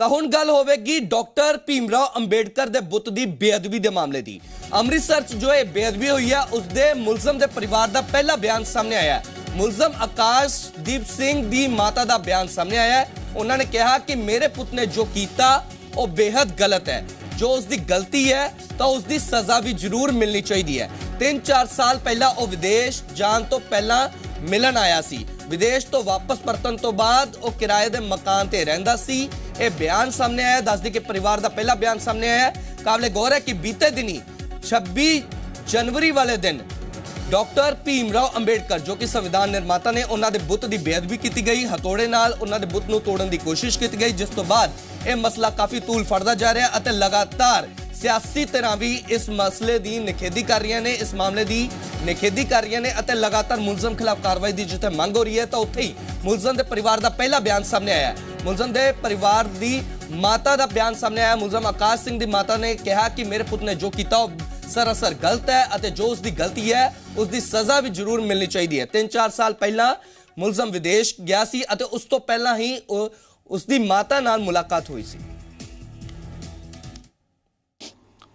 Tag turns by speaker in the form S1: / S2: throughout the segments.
S1: ਤਾਂ ਹੁਣ ਗੱਲ ਹੋਵੇਗੀ ਡਾਕਟਰ ਭੀਮਰਾਓ ਅੰਬੇਡਕਰ ਦੇ ਬੁੱਤ ਦੀ ਬੇਅਦਬੀ ਦੇ ਮਾਮਲੇ ਦੀ। ਅੰਮ੍ਰਿਤਸਰ 'ਚ ਜੋ ਇਹ ਬੇਅਦਬੀ ਹੋਈ ਹੈ, ਉਸ ਦੇ ਮੁਲਜ਼ਮ ਦੇ ਪਰਿਵਾਰ ਦਾ ਪਹਿਲਾ ਬਿਆਨ ਸਾਹਮਣੇ ਆਇਆ ਹੈ। ਮੁਲਜ਼ਮ ਆਕਾਸ਼ਦੀਪ ਸਿੰਘ ਦੀ ਮਾਤਾ ਦਾ ਬਿਆਨ ਸਾਹਮਣੇ ਆਇਆ ਹੈ। ਉਹਨਾਂ ਨੇ ਕਿਹਾ ਕਿ ਮੇਰੇ ਪੁੱਤ ਨੇ ਜੋ ਕੀਤਾ, ਉਹ ਬੇहद ਗਲਤ ਹੈ। ਜੋ ਉਸ ਦੀ ਗਲਤੀ ਹੈ, ਤਾਂ ਉਸ ਦੀ ਸਜ਼ਾ ਵੀ ਜ਼ਰੂਰ ਮਿਲਣੀ ਚਾਹੀਦੀ ਹੈ। 3-4 ਸਾਲ ਪਹਿਲਾਂ ਉਹ ਵਿਦੇਸ਼ ਜਾਣ ਤੋਂ ਪਹਿਲਾਂ ਮਿਲਣ ਆਇਆ ਸੀ। ਵਿਦੇਸ਼ ਤੋਂ ਵਾਪਸ ਪਰਤਣ ਤੋਂ ਬਾਅਦ ਉਹ ਕਿਰਾਏ ਦੇ ਮਕਾਨ ਤੇ ਰਹਿੰਦਾ ਸੀ। ਇਹ ਬਿਆਨ ਸਾਹਮਣੇ ਆਇਆ ਦੱਸਦੀ ਕਿ ਪਰਿਵਾਰ ਦਾ ਪਹਿਲਾ ਬਿਆਨ ਸਾਹਮਣੇ ਆਇਆ ਕਾਬਲੇ ਗੌਰ ਹੈ ਕਿ ਬੀਤੇ ਦਿਨੀ 26 ਜਨਵਰੀ ਵਾਲੇ ਦਿਨ ਡਾਕਟਰ ਭੀਮ ਰਾਓ ਅੰਬੇਡਕਰ, ਜੋ ਕਿ ਸੰਵਿਧਾਨ ਨਿਰਮਾਤਾ ਨੇ, ਉਹਨਾਂ ਦੇ ਬੁੱਤ ਦੀ ਬੇਅਦਬੀ ਕੀਤੀ ਗਈ। ਹਥੋੜੇ ਨਾਲ ਉਹਨਾਂ ਦੇ ਬੁੱਤ ਨੂੰ ਤੋੜਨ ਦੀ ਕੋਸ਼ਿਸ਼ ਕੀਤੀ ਗਈ, ਜਿਸ ਤੋਂ ਬਾਅਦ ਇਹ ਮਸਲਾ ਕਾਫੀ ਤੂਲ ਫੜਦਾ ਜਾ ਰਿਹਾ ਅਤੇ ਲਗਾਤਾਰ ਸਿਆਸੀ ਧਿਰਾਂ ਵੀ ਇਸ ਮਸਲੇ ਦੀ ਨਿਖੇਧੀ ਕਰ ਰਹੀਆਂ ਨੇ, ਇਸ ਮਾਮਲੇ ਦੀ ਨਿਖੇਧੀ ਕਰ ਰਹੀਆਂ ਨੇ ਅਤੇ ਲਗਾਤਾਰ ਮੁਲਜ਼ਮ ਖਿਲਾਫ ਕਾਰਵਾਈ ਦੀ ਜਿੱਥੇ ਮੰਗ ਹੋ ਰਹੀ ਹੈ, ਤਾਂ ਉੱਥੇ ਹੀ ਮੁਲਜ਼ਮ ਦੇ ਪਰਿਵਾਰ ਦਾ ਪਹਿਲਾ ਬਿਆਨ ਸਾਹਮਣੇ ਆਇਆ ਮੁਲਜ਼ਮ ਦੇ ਪਰਿਵਾਰ ਦੀ ਮਾਤਾ ਦਾ ਬਿਆਨ ਸਾਹਮਣੇ ਆਇਆ। ਮੁਲਜ਼ਮ ਆਕਾਸ਼ ਸਿੰਘ ਦੀ ਮਾਤਾ ਨੇ ਕਿਹਾ ਕਿ ਮੇਰੇ ਪੁੱਤ ਨੇ ਜੋ ਕੀਤਾ, ਉਹ ਸਰਾਸਰ ਗਲਤ ਹੈ ਅਤੇ ਜੋ ਉਸ ਦੀ ਗਲਤੀ ਹੈ ਉਸ ਦੀ ਸਜ਼ਾ ਵੀ ਜ਼ਰੂਰ ਮਿਲਣੀ ਚਾਹੀਦੀ ਹੈ। 3-4 ਸਾਲ ਪਹਿਲਾਂ ਮੁਲਜ਼ਮ ਵਿਦੇਸ਼ ਗਿਆ ਸੀ ਅਤੇ ਉਸ ਤੋਂ ਪਹਿਲਾਂ ਹੀ ਉਹ- ਉਸ ਦੀ ਮਾਤਾ ਨਾਲ ਮੁਲਾਕਾਤ ਹੋਈ ਸੀ।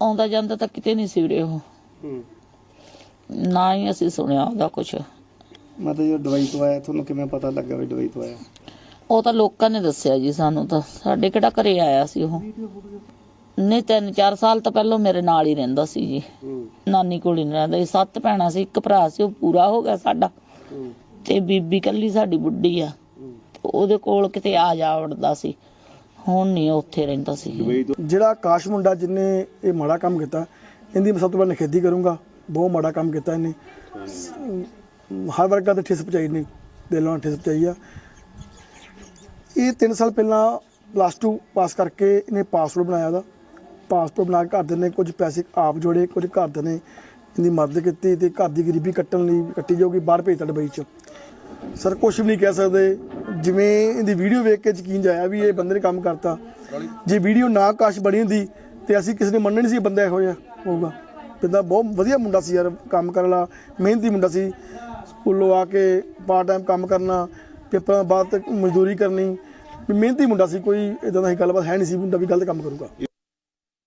S2: ਆਉਂਦਾ ਜਾਂਦਾ ਤਾਂ ਕਿਤੇ ਨਹੀਂ ਸੀ ਵੀਰੇ ਉਹ। ਨਾ ਹੀ ਅਸੀਂ ਸੁਣਿਆ ਉਹਦਾ ਕੁਝ
S3: ਮਤਲਬ ਜਦੋਂ ਦਵਾਈ ਤੋਂ ਆਇਆ ਤੁਹਾਨੂੰ ਕਿਵੇਂ ਪਤਾ ਲੱਗਾ ਵੀ ਦਵਾਈ ਤੋਂ ਆਇਆ
S2: ਉਹ ਤਾਂ ਲੋਕਾਂ ਨੇ ਦੱਸਿਆ ਜੀ ਸਾਨੂੰ ਤਾਂ। ਸਾਡੇ ਕਿਹੜਾ ਘਰੇ ਆਇਆ ਸੀ ਉਹ। ਨਹੀਂ ਤਿੰਨ ਚਾਰ ਸਾਲ ਤਾਂ ਪਹਿਲਾਂ ਮੇਰੇ ਨਾਲ ਹੀ ਰਹਿੰਦਾ ਸੀ ਜੀ। ਨਾਨੀ ਕੋਲ ਹੀ ਨੀ ਰਹਿੰਦਾ ਸੀ। ਸੱਤ ਭੈਣਾਂ ਸੀ ਇੱਕ ਭਰਾ ਸੀ ਉਹ ਪੂਰਾ ਹੋ ਗਿਆ ਸਾਡਾ। ਤੇ ਬੀਬੀ ਕੱਲੀ ਸਾਡੀ ਬੁੱਢੀ ਆ। ਉਹਦੇ ਕੋਲ ਕਿਤੇ ਆ ਜਾ ਵੜਦਾ ਸੀ। ਹੁਣ ਨਹੀਂ ਉਹ ਉੱਥੇ ਰਹਿੰਦਾ ਸੀ।
S4: ਜਿਹੜਾ ਆਕਾਸ਼ ਮੁੰਡਾ ਜਿਹਨੇ ਇਹ ਮਾੜਾ ਕੰਮ ਕੀਤਾ, ਇਹਦੀ ਮੈਂ ਸਭ ਤੋਂ ਪਹਿਲਾਂ ਨਿਖੇਧੀ ਕਰੂੰਗਾ। ਬਹੁਤ ਮਾੜਾ ਕੰਮ ਕੀਤਾ ਇਹਨੇ। ਹਰ ਵਰਗਾ ਤੇ ਠਿਸ ਪਚਾਈ ਨੇ ਦਿਲੋਂ ਠਿਸ ਪਚਾਈ ਆ। ਇਹ 3 ਸਾਲ ਪਹਿਲਾਂ ਪਲੱਸ 2 ਪਾਸ ਕਰਕੇ ਇਹਨੇ ਪਾਸਪੋਰਟ ਬਣਾਇਆ ਦਾ ਪਾਸਪੋਰਟ ਬਣਾ ਕੇ ਘਰ ਦੇ ਨੇ ਕੁਝ ਪੈਸੇ ਆਪ ਜੋੜੇ, ਕੁਝ ਘਰਦੇ ਨੇ ਇਹਦੀ ਮਦਦ ਕੀਤੀ ਤੇ ਘਰ ਦੀ ਗਰੀਬੀ ਕੱਟਣ ਲਈ ਕੱਟੀ ਜਾਊਗੀ, ਬਾਹਰ ਭੇਜਤਾ ਦੁਬਈ ਚ। ਸਰ ਕੁਝ ਵੀ ਨਹੀਂ ਕਹਿ ਸਕਦੇ। ਜਿਵੇਂ ਇਹਦੀ ਵੀਡੀਓ ਵੇਖ ਕੇ ਯਕੀਨ ਜਾਇਆ ਵੀ ਇਹ ਬੰਦੇ ਨੇ ਕੰਮ ਕਰਤਾ। ਜੇ ਵੀਡੀਓ ਨਾ ਕਾਸ਼ ਬਣੀ ਹੁੰਦੀ ਤੇ ਅਸੀਂ ਕਿਸੇ ਨੇ ਮੰਨਣਾ ਨਹੀਂ ਸੀ ਇਹ ਬੰਦਾ ਇਹੋ ਜਿਹਾ ਹੋਊਗਾ। ਬੰਦਾ ਬਹੁਤ ਵਧੀਆ ਮੁੰਡਾ ਸੀ ਯਾਰ, ਕੰਮ ਕਰਨ ਵਾਲਾ, ਮਿਹਨਤੀ ਮੁੰਡਾ ਸੀ। ਸਕੂਲੋਂ ਆ ਕੇ ਪਾਰਟ ਟਾਈਮ ਕੰਮ ਕਰਨਾ, ਪੇਪਰਾਂ ਬਾਅਦ ਮਜ਼ਦੂਰੀ ਕਰਨੀ। ਮਿਹਨਤੀ ਮੁੰਡਾ ਸੀ, ਕੋਈ ਇਦਾਂ ਦਾ ਹੀ ਗੱਲਬਾਤ ਹੈ ਨਹੀਂ ਸੀ, ਮੁੰਡਾ ਵੀ ਗਲਤ ਕੰਮ ਕਰੂਗਾ।